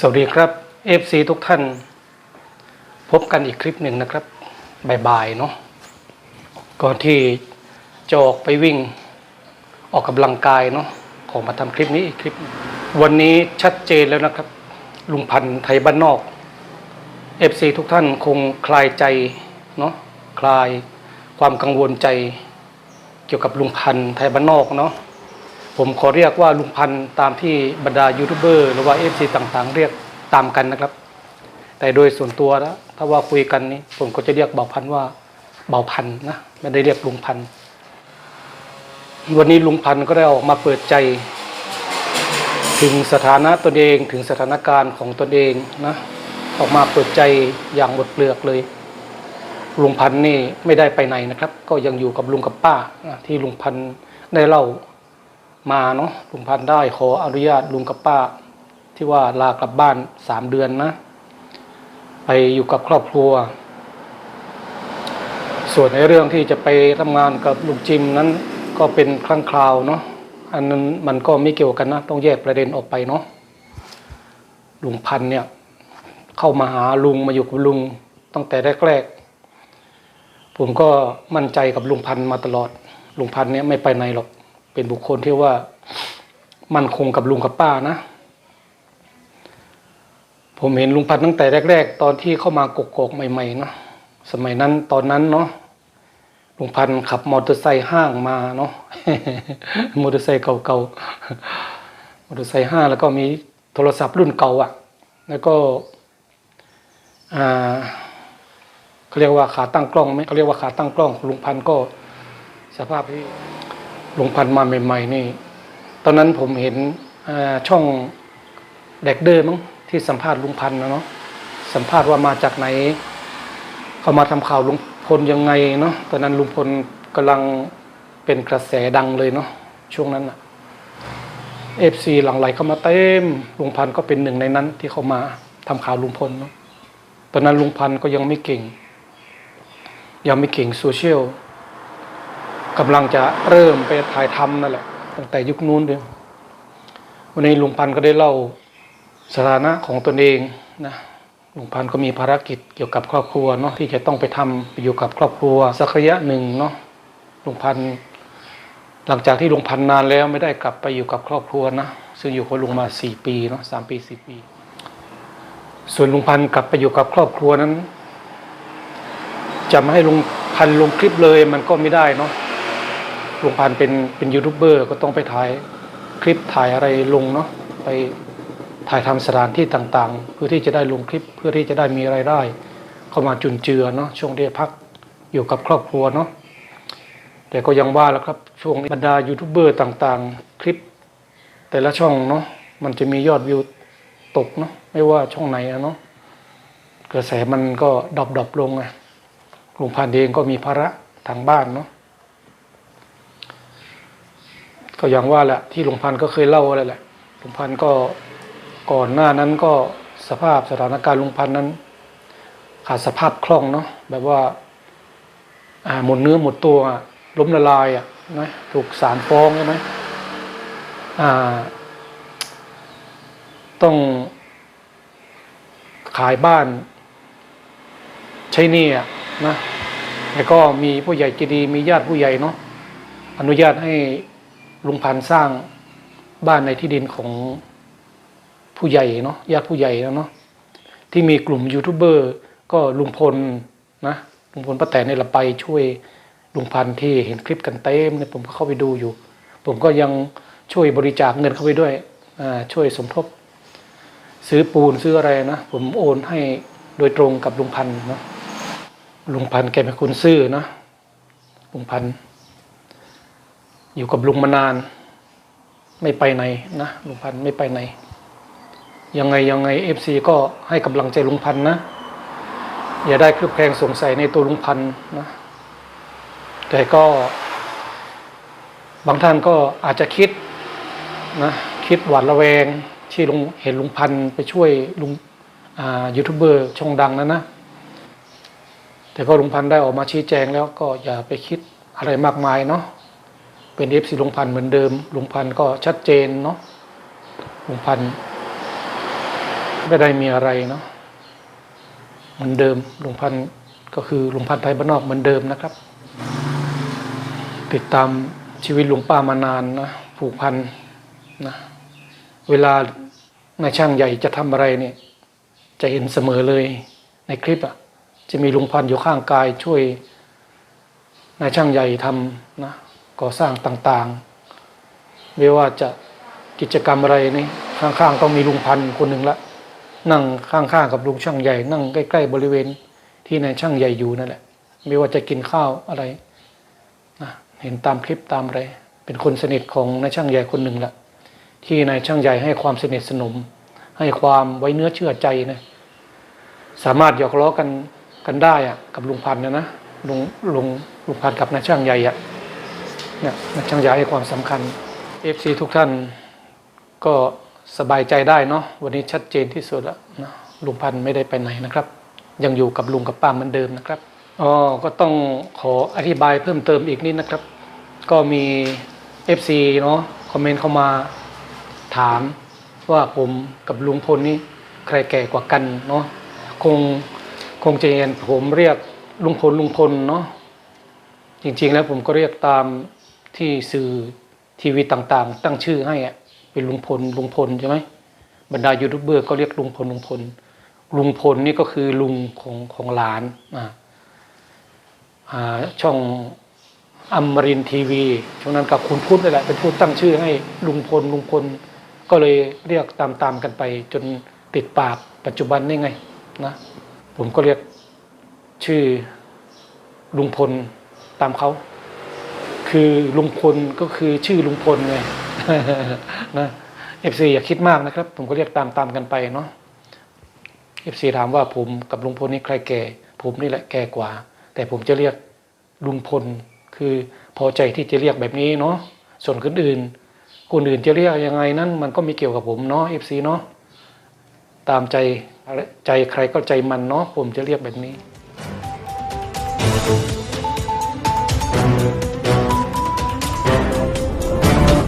สวัสดีครับ FC ทุกท่าน พบกันอีกคลิปหนึ่งนะครับบ่ายๆเนาะก่อนที่จะออกไปวิ่งออกกำลังกายเนาะขอมาทำคลิปนี้อีกคลิป วันนี้ชัดเจนแล้วนะครับ ลุงพันธ์ไทยบ้านนอก FC ทุกท่านคงคลายใจเนาะคลายความกังวลใจ เกี่ยวกับลุงพันธ์ไทยบ้านนอกเนาะ ผมขอเรียกว่าลุงพันธ์ตามที่บรรดายูทูบเบอร์หรือว่าเอฟซีต่างๆ เรียกตามกันนะครับ แต่โดยส่วนตัวแล้วถ้าว่าคุยกันนี้ผมก็จะเรียกเบาพันธ์ว่าเบาพันธ์นะไม่ได้เรียกลุงพันธ์วันนี้ลุงพันธ์ก็ได้ออกมาเปิดใจ ถึงสถานะตนเองถึงสถานการณ์ของตนเองนะออกมาเปิดใจอย่างหมดเปลือกเลยลุงพันธ์นี่ไม่ได้ไปไหนนะครับ ก็ยังอยู่กับลุงกับป้านะที่ลุงพันธ์ได้เล่า มาเนาะลุงพันได้ขออนุญาตลุงกับป้า ที่ว่าลากลับบ้านสามเดือนนะ ไปอยู่กับครอบครัว ส่วนในเรื่องที่จะไปทำงานกับลุงจิมนั้นก็เป็นครั้งคราวเนาะอันนั้นมันก็ไม่เกี่ยวกันนะ ต้องแยกประเด็นออกไปเนาะลุงพันเนี่ย เข้ามาหาลุงมาอยู่กับลุงตั้งแต่แรกๆผมก็มั่นใจกับลุงพันมาตลอด ลุงพันเนี่ยไม่ไปไหนหรอก เป็นบุคคลที่ว่ามั่นคงกับลุงกับป้านะ ผมเห็นลุงพันตั้งแต่แรก ๆ ตอนที่เข้ามากกอกใหม่ๆเนาะสมัยนั้นตอนนั้นเนาะลุงพันขับมอเตอร์ไซค์ห้างมาเนาะมอเตอร์ไซค์เก่าๆมอเตอร์ไซค์ห้างแล้วก็มีโทรศัพท์รุ่นเก่าอะ่ะ แล้วก็อ่าเขาเรียกว่าขาตั้งกล้องไหมเขาเรียกว่าขาตั้งกล้องลุงพันก็สภาพที่ ลุงพันมาใหม่ๆนี่ ตอนนั้นผมเห็นช่องแดกเดอร์มั้งที่สัมภาษณ์ลุงพันนะเนาะสัมภาษณ์ว่ามาจากไหน เขามาทำข่าวลุงพลยังไงเนาะตอนนั้นลุงพลกำลังเป็นกระแสดังเลยเนาะช่วงนั้นอะเอฟซีหลังไหลเข้ามาเต็มลุงพันก็เป็นหนึ่งในนั้นที่เขามาทำข่าวลุงพลเนาะตอนนั้นลุงพันก็ยังไม่เก่ง ยังไม่เก่งโซเชียล กำลังจะเริ่มไปถ่ายทำนั่นแหละ ตั้งแต่ยุคนู้นเดียววันนี้ลุงพันธ์ก็ได้เล่าสถานะของตนเองนะลุงพันธ์ก็มีภารกิจเกี่ยวกับครอบครัวเนาะที่จะต้องไปทำไปอยู่กับครอบครัวสักระยะหนึ่งเนาะลุงพันธ์หลังจากที่ลุงพันธ์นานแล้วไม่ได้กลับไปอยู่กับครอบครัวนะซึ่งอยู่กับลุงมาสี่ปีเนาะสามปีสี่ปี ส่วนลุงพันธ์กลับไปอยู่กับครอบครัวนั้นจะไม่ให้ลุงพันธ์ลงคลิปเลยมันก็ไม่ได้เนาะ ลุงพันเป็นเป็นยูทูบเบอร์ก็ต้องไปถ่ายคลิปถ่ายอะไรลงเนาะไปถ่ายทำสถานที่ต่างๆ เพื่อที่จะได้ลงคลิปเพื่อที่จะได้มีรายได้ เข้ามาจุนเจือเนาะช่วงที่พักอยู่กับครอบครัวเนาะแต่ก็ยังว่าแล้วครับช่วงบรรดายูทูบเบอร์ต่างๆ คลิป แต่ละช่องเนาะมันจะมียอดวิวตกเนาะไม่ว่าช่องไหนอะเนาะกระแสมันก็ดรอปๆลงไงลุงพันเองก็มีภาระทางบ้านเนาะ ก็อย่างว่าแหละที่หลวงพันก็เคยเล่าอะไรแหละหลวงพันก็ก่อนหน้านั้นก็สภาพสถานการณ์หลวงพันนั้น ขาดสภาพคล่องเนาะแบบว่าอ่าหมดเนื้อหมดตัวล้มละลายอะนะถูกศาลฟ้องใช่ไหมอ่าต้องขายบ้าน ใช้หนี่อะนะแล้วก็มีผู้ใหญ่ใจดีมีญาติผู้ใหญ่เนาะอนุญาตให้ ลุงพันสร้างบ้านในที่ดินของผู้ใหญ่เนาะญาติผู้ใหญ่แล้วเนาะที่มีกลุ่มยูทูบเบอร์ก็ลุงพลนะลุงพลป้าแตนเนี่ยเราไปช่วยลุงพันที่เห็นคลิปกันเต็มเนี่ยผมก็เข้าไปดูอยู่ ผมก็ยังช่วยบริจาคเงินเข้าไปด้วยช่วยสมทบ ซื้อปูนซื้ออะไรนะผมโอนให้โดยตรงกับลุงพันเนาะลุงพันแกเป็นคนซื่อนะลุงพันธ์ อยู่กับลุงมานาน ไม่ไปไหนนะลุงพันธ์ไม่ไปไหน ยังไงยังไงเอฟซีก็ให้กำลังใจลุงพันธ์นะ อย่าได้เคลือบแคลงสงสัยในตัวลุงพันธ์นะ แต่ก็ บางท่านก็อาจจะคิดนะคิดหวาดระแวงที่ลุงเห็นลุงพันธ์ไปช่วยลุงอ่ายูทูบเบอร์ช่องดังนั้นนะ แต่ก็ลุงพันธ์ได้ออกมาชี้แจงแล้วก็อย่าไปคิดอะไรมากมายเนาะ เป็นเอฟซีลุงพันธ์เหมือนเดิมลุงพันธ์ก็ชัดเจนเนาะลุงพันธ์ไม่ได้มีอะไรเนาะเหมือนเดิมลุงพันธ์ก็คือลุงพันธ์ไทยบ้านนอกเหมือนเดิมนะครับ ติดตามชีวิตหลวงป้ามานานนะผูกพันนะเวลานายช่างใหญ่จะทำอะไรเนี่ย จะเห็นเสมอเลยในคลิปอะ จะมีลุงพันธ์อยู่ข้างกายช่วยนายช่างใหญ่ทำนะ ก่อสร้างต่างๆ ไม่ว่าจะกิจกรรมอะไรนี่ข้างๆต้องมีลุงพันคนหนึ่งละ นั่งข้างๆกับลุงช่างใหญ่ นั่งใกล้ๆบริเวณที่นายช่างใหญ่อยู่นั่นแหละไม่ว่าจะกินข้าวอะไรนะเห็นตามคลิปตามอะไร เป็นคนสนิทของนายช่างใหญ่คนหนึ่งละที่นายช่างใหญ่ให้ความสนิทสนม ให้ความไว้เนื้อเชื่อใจนะสามารถหยอกล้อกันกันได้อะกับลุงพันนะนะลุงลุงลุงพันกับนายช่างใหญ่อะ เนี่ยนายช่างใหญ่ให้ความสำคัญเอฟซีทุกท่านก็สบายใจได้เนาะวันนี้ชัดเจนที่สุดแล้วนะลุงพันธ์ไม่ได้ไปไหนนะครับ ยังอยู่กับลุงกับป้าเหมือนเดิมนะครับอ๋อก็ต้องขออธิบายเพิ่มเติมอีกนิดนะครับ ก็มี FC เนาะคอมเมนต์เข้ามาถามว่าผมกับลุงพลนี่ใครแก่กว่ากันเนาะคงคงจะเห็นผมเรียกลุงพลลุงพลเนาะจริงๆแล้วผมก็เรียกตาม ที่สื่อทีวีต่างๆ ตั้งชื่อให้อะเป็นลุงพลลุงพลใช่ไหมบรรดายูทูบเบอร์ก็เรียกลุงพลลุงพล ลุงพลนี่ก็คือลุงของของหลานอ่าอ่าช่องอมรินทีวีช่วงนั้นกับคุณพุทธนี่แหละเป็นผู้ตั้งชื่อให้ลุงพลลุงพลก็เลยเรียกตามๆกันไป จนติดปากปัจจุบันนี่ไงนะผมก็เรียกชื่อลุงพลตามเขา คือลุงพลก็คือชื่อลุงพลไงนะเอฟซีอย่าคิดมากนะครับ ผมก็เรียกตามตามกันไปเนาะเอฟซีถามว่าผมกับลุงพลนี่ใครแก่ ผมนี่แหละแก่กว่า แต่ผมจะเรียกลุงพลคือพอใจที่จะเรียกแบบนี้เนาะส่วนคนอื่น คนอื่นจะเรียกยังไงนั้นมันก็ม่เกี่ยวกับผมเนาะเอฟซีเนาะตามใจใจใครก็ใจมันเนาะผมจะเรียกแบบนี้